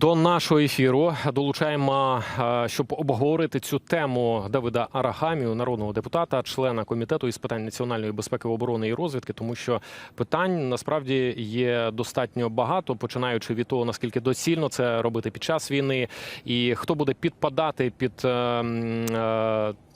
До нашого ефіру долучаємо, е, щоб обговорити цю тему Давида Арагамію, народного депутата, члена комітету із питань національної безпеки, оборони і розвідки, тому що питань насправді є достатньо багато, починаючи від того, наскільки доцільно це робити під час війни, і хто буде підпадати під.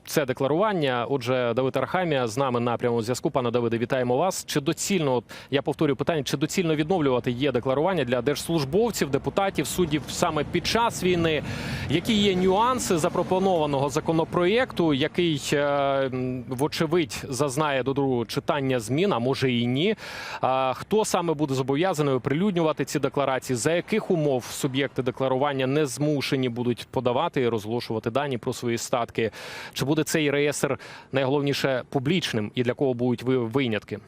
Е, е, це декларування. Отже, Давид Арахамія з нами на прямому зв'язку. Пане Давиде, вітаємо вас. Чи доцільно я повторюю питання? Чи доцільно відновлювати є декларування для держслужбовців, депутатів, суддів саме під час війни? Які є нюанси запропонованого законопроєкту, який е, вочевидь зазнає до другого читання змін, а може і ні? А, хто саме буде зобов'язаний оприлюднювати ці декларації? За яких умов суб'єкти декларування не змушені будуть подавати і розголошувати дані про свої статки? Чи буде цей реєстр найголовніше публічним і для кого будуть ви- винятки?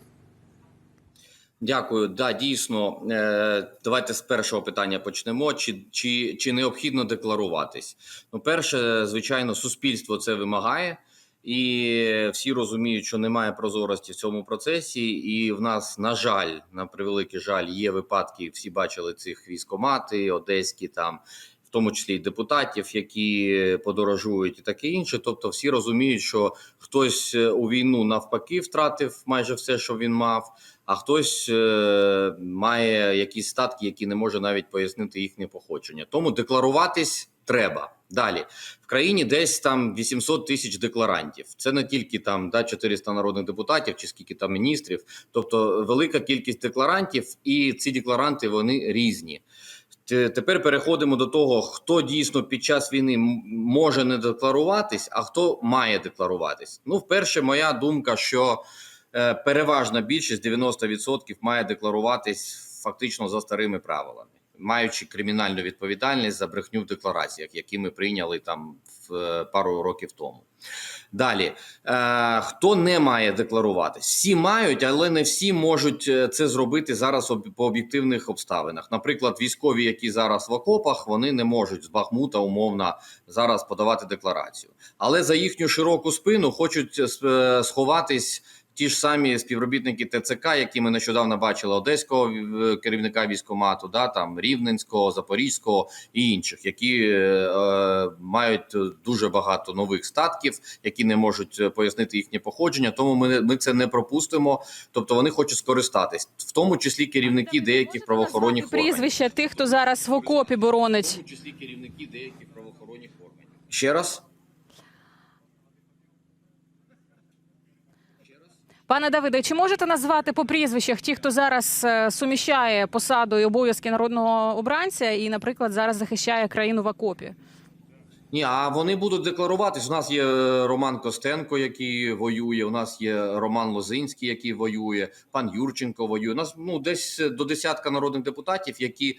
Дякую. Да, дійсно. Е, Давайте з першого питання почнемо. Чи, чи, чи необхідно декларуватись? Ну, перше, звичайно, суспільство це вимагає, і всі розуміють, що немає прозорості в цьому процесі. І в нас, на жаль, на превеликий жаль, є випадки. Всі бачили цих військомати, одеські там. Тому числі й депутатів, які подорожують, і таке інше. Тобто, всі розуміють, що хтось е, у війну навпаки втратив майже все, що він мав, а хтось е, має якісь статки, які не може навіть пояснити їхнє походження. Тому декларуватись треба. Далі в країні десь там 800 тисяч декларантів. Це не тільки там да 400 народних депутатів чи скільки там міністрів, тобто велика кількість декларантів, і ці декларанти вони різні. Те- Тепер переходимо до того, хто дійсно під час війни може не декларуватись, а хто має декларуватись. Ну, вперше, моя думка, що е, переважна більшість 90% має декларуватись фактично за старими правилами, маючи кримінальну відповідальність за брехню в деклараціях, які ми прийняли там в е, пару років тому. Далі, е, хто не має декларуватись? Всі мають, але не всі можуть е, це зробити зараз об- по об'єктивних обставинах. Наприклад, військові, які зараз в окопах, вони не можуть з Бахмута умовно зараз подавати декларацію. Але за їхню широку спину хочуть е, сховатись. Ті ж самі співробітники ТЦК, які ми нещодавно бачили, одеського е, керівника військомату, да там рівненського, запорізького і інших, які е, е, мають дуже багато нових статків, які не можуть е, пояснити їхнє походження. Тому ми, ми це не пропустимо. Тобто вони хочуть скористатись, в тому числі керівники деяких правоохоронних органів. прізвища тих, хто зараз в окопі В боронить. тому числі керівники деяких правоохоронних органів. Ще раз. Пане Давиде, чи можете назвати по прізвищах ті, хто зараз е, суміщає посаду і обов'язки народного обранця, і, наприклад, зараз захищає країну в окопі? Ні, а вони будуть декларуватись. У нас є е, Роман Костенко, який воює. У нас є Роман Лозинський, який воює. Пан Юрченко воює. У нас ну десь до десятка народних депутатів, які е,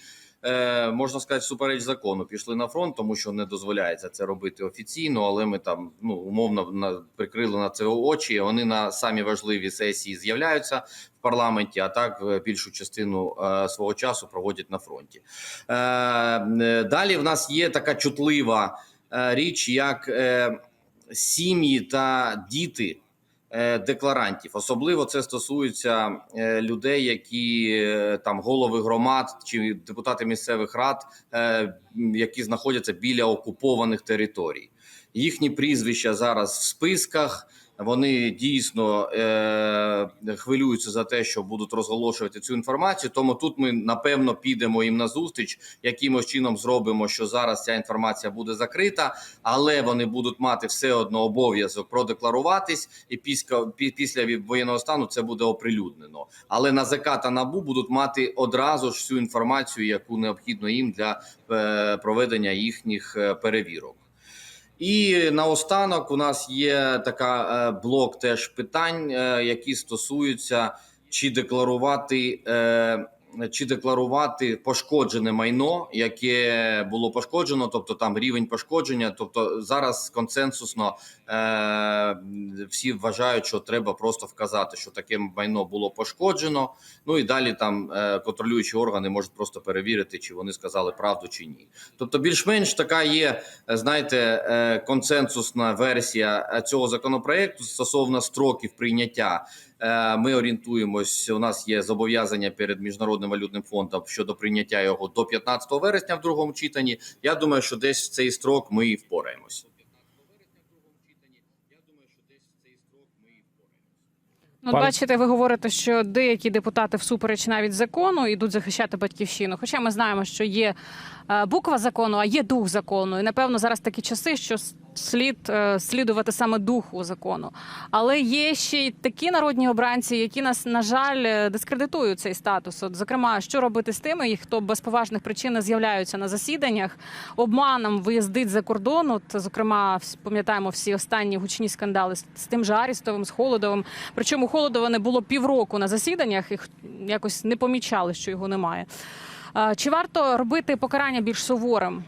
можна сказати, супереч закону пішли на фронт, тому що не дозволяється це робити офіційно. Але ми там ну умовно на прикрили на це очі. Вони на самі важливі сесії з'являються в парламенті, а так е, більшу частину е, свого часу проводять на фронті. Е, е, далі в нас є така чутлива е, річ, як е, сім'ї та діти е, декларантів. Особливо це стосується е, людей, які е, там голови громад чи депутати місцевих рад, е, які знаходяться біля окупованих територій. Їхні прізвища зараз в списках. Вони дійсно е, хвилюються за те, що будуть розголошувати цю інформацію. Тому тут ми напевно підемо їм на зустріч, якимось чином зробимо, що зараз ця інформація буде закрита, але вони будуть мати все одно обов'язок продекларуватись, і після, після воєнного стану це буде оприлюднено. Але НАЗК та НАБУ будуть мати одразу ж всю інформацію, яку необхідно їм для е, проведення їхніх е, перевірок. І наостанок у нас є така е, блок теж питань, е, які стосуються чи декларувати. Чи декларувати пошкоджене майно, яке було пошкоджено, тобто там рівень пошкодження. Тобто зараз консенсусно е, всі вважають, що треба просто вказати, що таке майно було пошкоджено. Ну і далі там е, контролюючі органи можуть просто перевірити, чи вони сказали правду чи ні. Тобто, більш-менш така є, е, знаєте, е, консенсусна версія е, цього законопроекту стосовно строків прийняття. Е, Ми орієнтуємось. У нас є зобов'язання перед міжнародним валютним фондом щодо прийняття його до 15 вересня в другому читанні. Я думаю, що десь в цей строк ми і впораємось. Ну, Пан- бачите, ви говорите, що деякі депутати всупереч навіть закону йдуть захищати батьківщину. Хоча ми знаємо, що є е, буква закону, а є дух закону. І напевно зараз такі часи, що слід е, слідувати саме духу закону. Але є ще й такі народні обранці, які нас на жаль е, дискредитують цей статус. От, зокрема, що робити з тими, хто без поважних причин не з'являються на засіданнях, обманом виїздить за кордон. От, зокрема, пам'ятаємо всі останні гучні скандали з, тим же Арістовим, з Холодовим. Причому Холодова не було півроку на засіданнях, і якось не помічали, що його немає. Чи варто робити покарання більш суворим?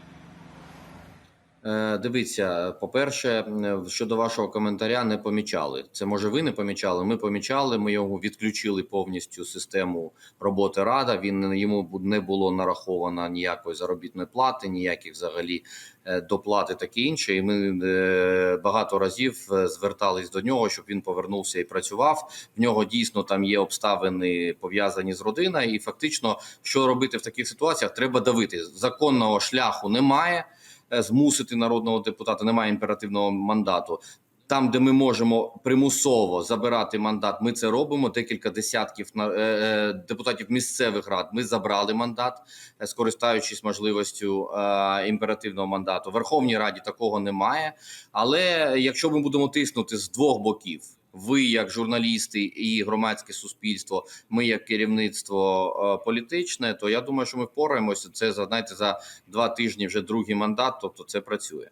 Е, Дивіться, по-перше, щодо вашого коментаря, не помічали. Це може ви не помічали. Ми помічали. Ми його відключили повністю систему роботи рада. Він йому не було нараховано ніякої заробітної плати, ніяких взагалі е, доплати, таке інше. І ми е, багато разів звертались до нього, щоб він повернувся і працював. В нього дійсно там є обставини пов'язані з родиною, і фактично, що робити в таких ситуаціях, треба давити. Законного шляху немає змусити народного депутата, немає імперативного мандату. Там, де ми можемо примусово забирати мандат, ми це робимо. Декілька десятків на- е, е, депутатів місцевих рад. Ми забрали мандат, е, скористаючись можливістю е, імперативного мандату. В Верховній Раді такого немає. Але якщо ми будемо тиснути з двох боків, ви як журналісти і громадське суспільство, ми як керівництво е, політичне, то я думаю, що ми впораємося. Це знаєте, за два тижні вже другий мандат, тобто це працює.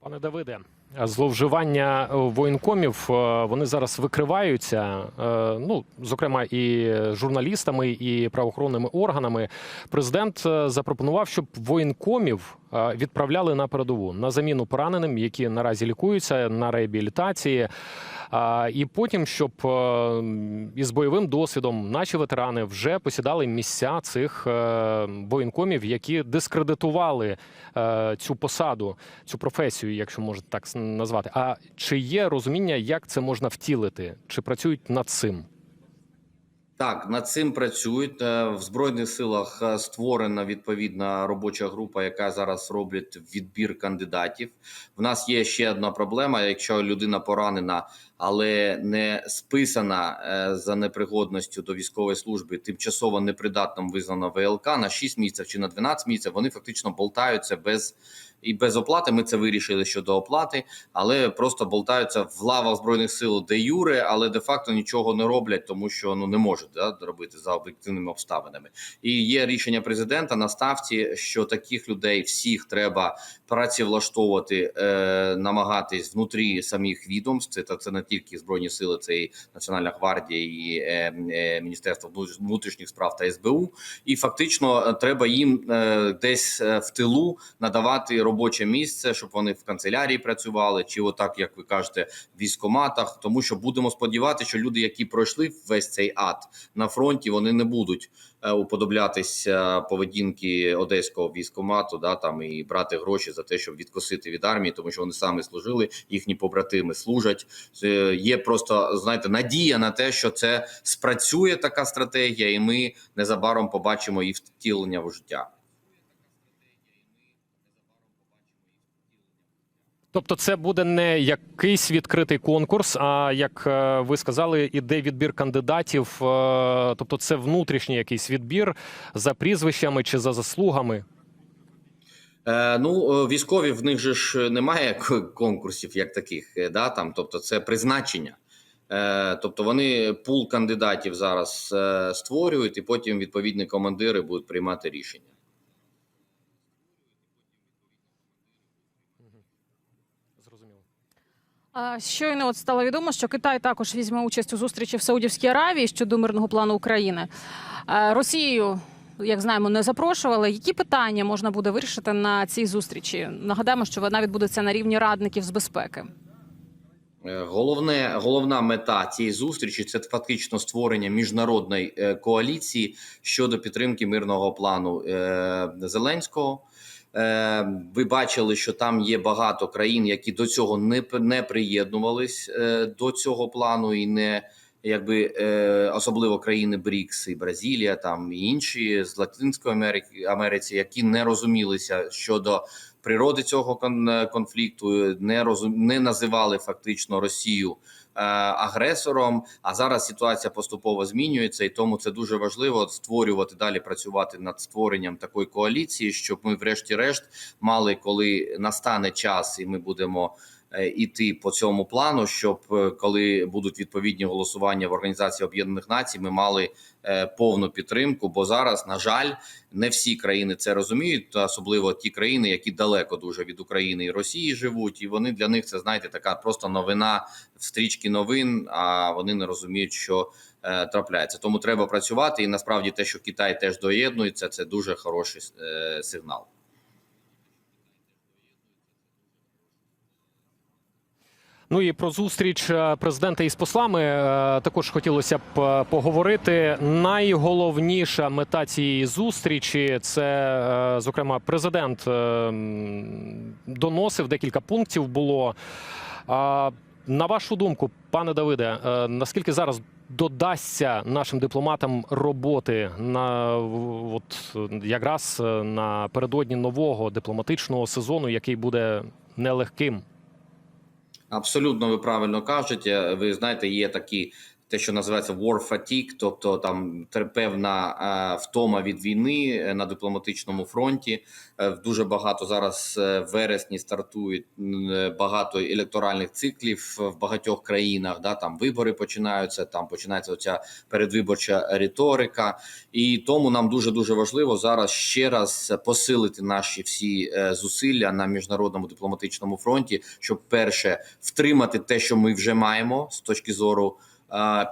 Пане Давиде, зловживання е, воєнкомів е, вони зараз викриваються. е, Ну, зокрема, і журналістами, і правоохоронними органами. Президент запропонував, щоб воєнкомів відправляли на передову на заміну пораненим, які наразі лікуються на реабілітації. І потім, щоб е, із бойовим досвідом наші ветерани вже посідали місця цих е, воєнкомів, які дискредитували е, цю посаду, цю професію, якщо можна так назвати. А чи є розуміння, як це можна втілити? Чи працюють над цим? Так, над цим працюють Е, в збройних силах. е, Створена відповідна робоча група, яка зараз робить відбір кандидатів. В нас є ще одна проблема: якщо людина поранена, але не списана е, за непригодністю до військової служби, тимчасово непридатним визнана ВЛК на 6 місяців чи на 12 місяців, вони фактично болтаються без і без оплати. Ми це вирішили щодо оплати, але просто болтаються в лавах збройних сил де юре, але де факто нічого не роблять, тому що ну не можуть да, робити за об'єктивними обставинами. І є рішення президента на ставці, що таких людей всіх треба працевлаштовувати, е, намагатись внутрі самих відомств. Це та це не тільки збройні сили, це і Національна гвардія, і е, е, Міністерство внутрішніх- справ та СБУ. І фактично е, треба їм е, десь е, в тилу надавати робоче місце, щоб вони в канцелярії працювали, чи отак, як ви кажете, в військоматах. Тому що будемо сподіватися, що люди, які пройшли весь цей ад на фронті, вони не будуть е, уподоблятися поведінки одеського військомату, да там і брати гроші за те, щоб відкосити від армії, тому що вони самі служили, їхні побратими служать. Це Є просто знаєте надія на те, що це спрацює така стратегія, і ми незабаром побачимо її втілення в життя. Тобто, це буде не якийсь відкритий конкурс, а як е, ви сказали, іде відбір кандидатів. е, Тобто, це внутрішній якийсь відбір за прізвищами чи за заслугами. Е, ну, військові в них же ж немає конкурсів як таких, да, там, тобто це призначення. Тобто вони пул кандидатів зараз створюють, і потім відповідні командири будуть приймати рішення. Зрозуміло. А, Щойно от стало відомо, що Китай також візьме участь у зустрічі в Саудівській Аравії щодо мирного плану України. Росію, як знаємо, не запрошували. Які питання можна буде вирішити на цій зустрічі? Нагадаємо, що вона відбудеться на рівні радників з безпеки. Е, Головне, головна мета цієї зустрічі це фактично створення міжнародної е, коаліції щодо підтримки мирного плану е, Зеленського. Е, Ви бачили, що там є багато країн, які до цього не не приєднувались е, до цього плану, і не якби е, особливо країни БРІКС і Бразилія, там і інші з Латинської Америки Америці, які не розумілися щодо природи цього кон- конфлікту, не розум не називали фактично Росію е, агресором. А зараз ситуація поступово змінюється, і тому це дуже важливо створювати далі, працювати над створенням такої коаліції, щоб ми, врешті-решт, мали, коли настане час, і ми будемо. Е, Іти по цьому плану, щоб е, коли будуть відповідні голосування в Організації Об'єднаних Націй, ми мали е, повну підтримку. Бо зараз, на жаль, не всі країни це розуміють, особливо ті країни, які далеко дуже від України і Росії живуть, і вони для них це знаєте така просто новина в стрічці новин. А вони не розуміють, що трапляється. Тому треба працювати. І насправді те, що Китай теж доєднується, це дуже хороший сигнал. Ну і про зустріч е, президента із послами е, також хотілося б е, поговорити. Найголовніша мета цієї зустрічі це, зокрема, президент доносив декілька пунктів. Було на вашу думку, пане Давиде, наскільки зараз додасться нашим дипломатам роботи на от якраз напередодні нового дипломатичного сезону, який буде нелегким? Абсолютно, ви правильно кажете. Ви знаєте, є такі. Те, що називається war fatigue, тобто там певна е, втома від війни е, на дипломатичному фронті. Е, дуже багато зараз в вересні стартують багато електоральних циклів в багатьох країнах. Да, там вибори починаються, там починається оця передвиборча риторика, і тому нам дуже дуже важливо зараз ще раз посилити наші всі зусилля на міжнародному дипломатичному фронті, щоб перше втримати те, що ми вже маємо з точки зору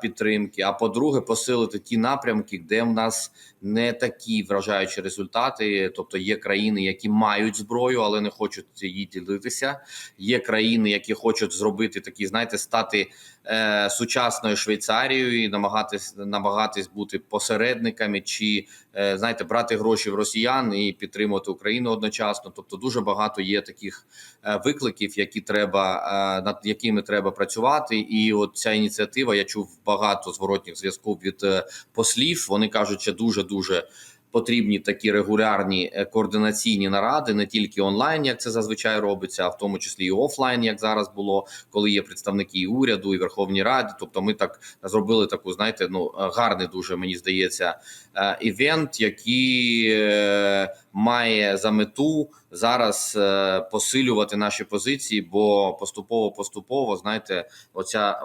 підтримки. А по-друге, посилити ті напрямки, де в нас не такі вражаючі результати. Тобто є країни, які мають зброю, але не хочуть її ділитися. Є країни, які хочуть зробити такі, знаєте, стати е, сучасною Швейцарією і намагатись намагатись бути посередниками, чи е, знаєте, брати гроші в росіян і підтримувати Україну одночасно. Тобто, дуже багато є таких е, викликів, які треба е, над якими треба працювати. І от ця ініціатива, я чув багато зворотніх зв'язків від е, послів. Вони кажуть, що дуже дуже. Потрібні такі регулярні е, координаційні наради, не тільки онлайн, як це зазвичай робиться, а в тому числі і офлайн, як зараз було, коли є представники і уряду і Верховній Раді. Тобто, ми так зробили таку, знаєте, ну гарний дуже мені здається, е, івент, який е, має за мету зараз е, посилювати наші позиції, бо поступово, поступово, знаєте, оця.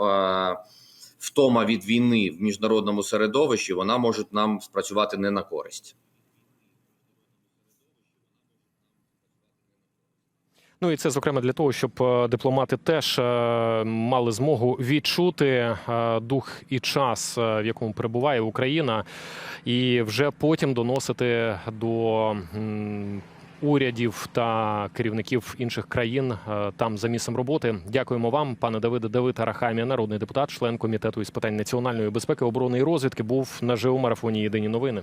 Втома від війни в міжнародному середовищі вона може нам спрацювати не на користь. Ну і це зокрема для того, щоб е, дипломати теж е, мали змогу відчути е, дух і час, в якому перебуває Україна, і вже потім доносити до урядів та керівників інших країн е, там за місцем роботи. Дякуємо вам, пане Давиде. Давид Арахамія, народний депутат, член комітету із питань національної безпеки, оборони і розвідки, був на ЖЕО марафоні Єдині новини.